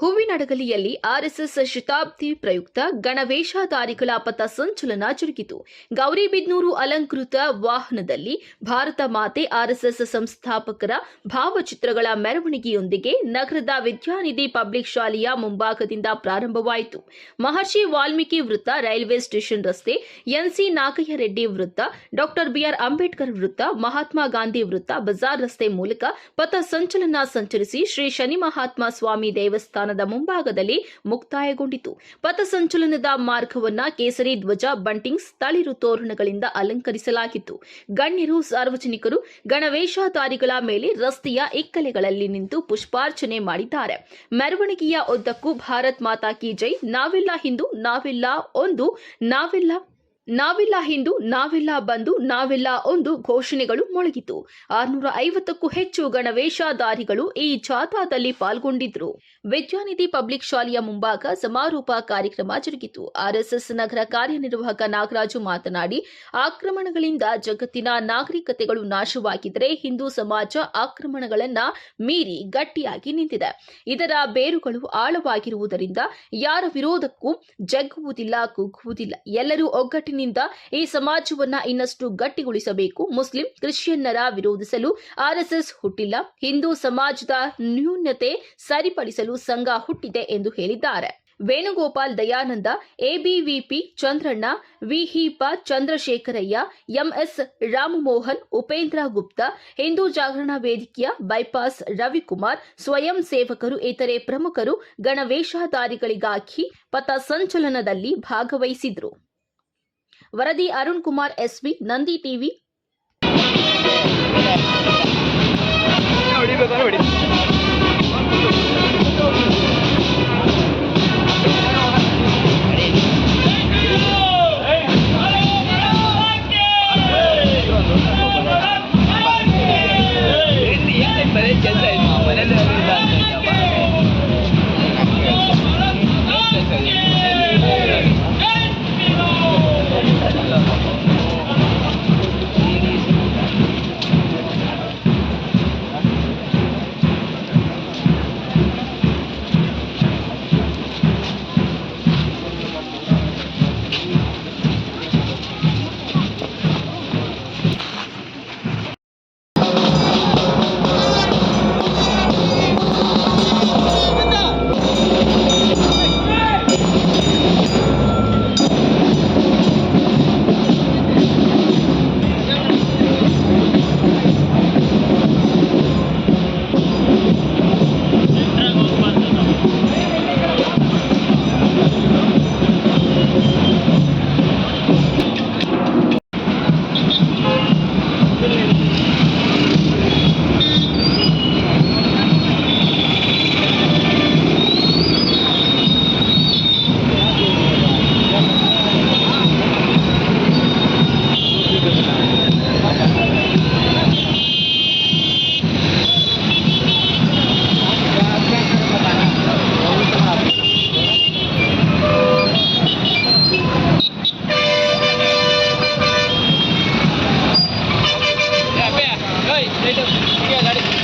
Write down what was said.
ಹೂವಿನಡಗಲಿಯಲ್ಲಿ RSS Shatabdi ಪ್ರಯುಕ್ತ ಗಣವೇಷಧಾರಿಗಳ ಪಥ ಸಂಚಲನ ಜರುಗಿತು. ಗೌರಿಬಿದ್ನೂರು ಅಲಂಕೃತ ವಾಹನದಲ್ಲಿ ಭಾರತ ಮಾತೆ ಆರ್ಎಸ್ಎಸ್ ಸಂಸ್ಥಾಪಕರ ಭಾವಚಿತ್ರಗಳ ಮೆರವಣಿಗೆಯೊಂದಿಗೆ ನಗರದ ವಿದ್ಯಾನಿಧಿ ಪಬ್ಲಿಕ್ ಶಾಲೆಯ ಮುಂಭಾಗದಿಂದ ಪ್ರಾರಂಭವಾಯಿತು. ಮಹರ್ಷಿ ವಾಲ್ಮೀಕಿ ವೃತ್ತ ರೈಲ್ವೆ ಸ್ಟೇಷನ್ ರಸ್ತೆ ಎನ್ಸಿ ನಾಗಯ್ಯ ರೆಡ್ಡಿ ವೃತ್ತ, ಡಾಕ್ಟರ್ ಬಿಆರ್ ಅಂಬೇಡ್ಕರ್ ವೃತ್ತ, ಮಹಾತ್ಮ ಗಾಂಧಿ ವೃತ್ತ, ಬಜಾರ್ ರಸ್ತೆ ಮೂಲಕ ಪಥ ಸಂಚಲನ ಸಂಚರಿಸಿ ಶ್ರೀ ಶನಿ ಮಹಾತ್ಮ ಸ್ವಾಮಿ ದೇವಸ್ಥಾನದ ಮುಂಭಾಗದಲ್ಲಿ ಮುಕ್ತಾಯಗೊಂಡಿತು. ಪಥಸಂಚಲನದ ಮಾರ್ಗವನ್ನ ಕೇಸರಿ ಧ್ವಜ ಬಂಟಿಂಗ್ಸ್ ತಳಿರು ತೋರಣಗಳಿಂದ ಅಲಂಕರಿಸಲಾಗಿತ್ತು. ಗಣ್ಯರು, ಸಾರ್ವಜನಿಕರು, ಗಣವೇಷಧಾರಿಗಳ ಮೇಲೆ ರಸ್ತೆಯ ಇಕ್ಕಲೆಗಳಲ್ಲಿ ನಿಂತು ಪುಷ್ಪಾರ್ಚನೆ ಮಾಡಿದ್ದಾರೆ. ಮೆರವಣಿಗೆಯ ಉದ್ದಕ್ಕೂ ಭಾರತ್ ಮಾತಾ ಕಿ ಜೈ, ನಾವೆಲ್ಲ ಹಿಂದೂ, ನಾವೆಲ್ಲ ಒಂದು, ನಾವೆಲ್ಲ ನಾವೆಲ್ಲ ಹಿಂದೂ, ನಾವೆಲ್ಲ ಬಂದು ನಾವೆಲ್ಲ ಒಂದು ಘೋಷಣೆಗಳು ಮೊಳಗಿತು. ಆರ್ನೂರ ಐವತ್ತಕ್ಕೂ ಹೆಚ್ಚು ಗಣವೇಷಧಾರಿಗಳು ಈ ಜಾಥಾದಲ್ಲಿ ಪಾಲ್ಗೊಂಡಿದ್ರು. ವಿದ್ಯಾನಿಧಿ ಪಬ್ಲಿಕ್ ಶಾಲೆಯ ಮುಂಭಾಗ ಸಮಾರೋಪ ಕಾರ್ಯಕ್ರಮ ಜರುಗಿತು. ಆರ್ಎಸ್ಎಸ್ ನಗರ ಕಾರ್ಯನಿರ್ವಾಹಕ ನಾಗರಾಜು ಮಾತನಾಡಿ, ಆಕ್ರಮಣಗಳಿಂದ ಜಗತ್ತಿನ ನಾಗರಿಕತೆಗಳು ನಾಶವಾಗಿದ್ದರೆ ಹಿಂದೂ ಸಮಾಜ ಆಕ್ರಮಣಗಳನ್ನ ಮೀರಿ ಗಟ್ಟಿಯಾಗಿ ನಿಂತಿದೆ. ಇದರ ಬೇರುಗಳು ಆಳವಾಗಿರುವುದರಿಂದ ಯಾರ ವಿರೋಧಕ್ಕೂ ಜಗ್ಗುವುದಿಲ್ಲ, ಕುಗ್ಗುವುದಿಲ್ಲ. ಎಲ್ಲರೂ ಒಗ್ಗಟ್ಟಿನಿಂದ ಈ ಸಮಾಜವನ್ನ ಇನ್ನಷ್ಟು ಗಟ್ಟಿಗೊಳಿಸಬೇಕು. ಮುಸ್ಲಿಂ, ಕ್ರಿಶ್ಚಿಯನ್ನರ ವಿರೋಧಿಸಲು ಆರ್ಎಸ್ಎಸ್ ಹುಟ್ಟಿಲ್ಲ. ಹಿಂದೂ ಸಮಾಜದ ನ್ಯೂನ್ಯತೆ ಸರಿಪಡಿಸಲು ಸಂಘ ಹುಟ್ಟಿದೆ ಎಂದು ಹೇಳಿದ್ದಾರೆ. ವೇಣುಗೋಪಾಲ್ ದಯಾನಂದ ಎಬಿವಿಪಿ ಚಂದ್ರಣ್ಣ, ವಿಹಿಪ ಚಂದ್ರಶೇಖರಯ್ಯ, ಎಂಎಸ್ ರಾಮಮೋಹನ್, ಉಪೇಂದ್ರ ಗುಪ್ತ, ಹಿಂದೂ ಜಾಗರಣ ವೇದಿಕೆಯ ಬೈಪಾಸ್ ರವಿಕುಮಾರ್, ಸ್ವಯಂ ಸೇವಕರು, ಇತರೆ ಪ್ರಮುಖರು ಗಣವೇಷಧಾರಿಗಳಿಗಾಗಿ ಪಥ ಸಂಚಲನದಲ್ಲಿ ಭಾಗವಹಿಸಿದ್ರು. వరది అరుణ్ కుమార్ ఎస్వి నంది టీవీ. ગાડી